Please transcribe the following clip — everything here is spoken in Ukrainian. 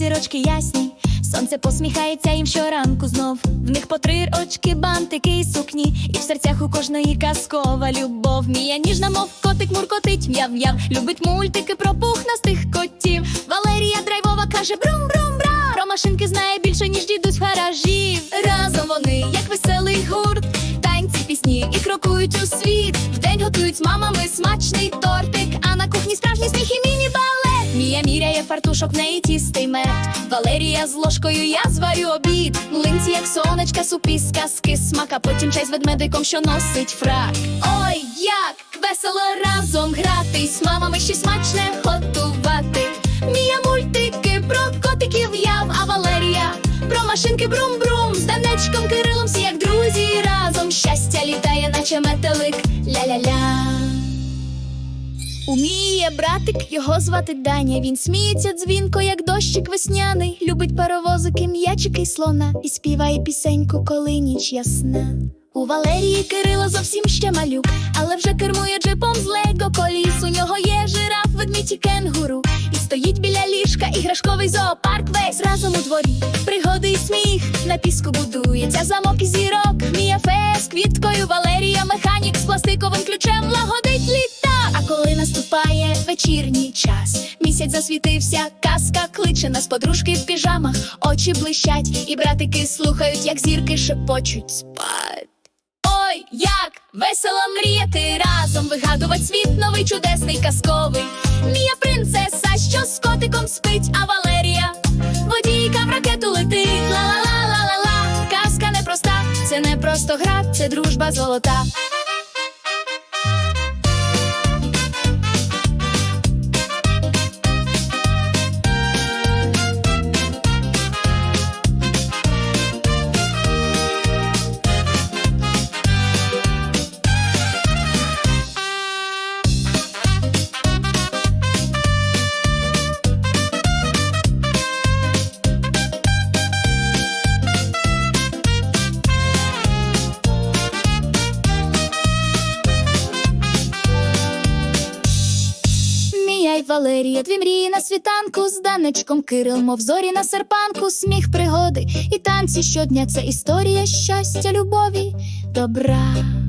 зірочки ясні. Сонце посміхається їм щоранку знов. В них по три очки, бантики і сукні, і в серцях у кожної казкова любов. Мія ніжна, мов котик муркотить, м'яв-м'яв. Любить мультики про пухнастих котів. Валерія драйвова каже брум-брум-бра. Про машинки знає більше, ніж дідусь в гаражі. Разом вони, як веселий гурт, танці, пісні і крокують у світ. Вдень готують з мамами смачний тортик, Міряє фартушок, неї тістий мед. Валерія з ложкою, я зварю обід. Млинці, як сонечка, супі з казки смак, а потім чай з ведмедиком, що носить фрак. Ой, як весело разом грати, з мамами щось смачне готувати. Мія мультики про котиків яв, а Валерія про машинки брум-брум. З Данечком Кирилом всі як друзі разом. Щастя літає, наче метелик. Ля-ля-ля. Уміє братик, його звати Даня. Він сміється дзвінко, як дощик весняний. Любить паровозики, м'ячики й слона і співає пісеньку, коли ніч ясна. У Валерії Кирило зовсім ще малюк, але вже кермує джипом з лего коліс. У нього є жираф, ведмідь і кенгуру. І стоїть біля ліжка іграшковий зоопарк весь разом у дворі. Пригоди і сміх на піску будується замок і зірок. Мія фея з квіткою, Валерія механік з пластиковим ключем вечірній час, місяць засвітився, казка кличе нас подружки в піжамах, очі блищать, і братики слухають, як зірки шепочуть спать. Ой, як весело мріяти разом, вигадувати світ новий, чудесний, казковий. Мія принцеса, що з котиком спить, а Валерія водійка в ракету летить. Ла-ла-ла-ла-ла-ла. Казка непроста, це не просто гра, це дружба золота. Мія Валерія, дві мрії на світанку з Данечком Кирил, мов зорі на серпанку, сміх пригоди і танці щодня. Це історія щастя, любові, добра.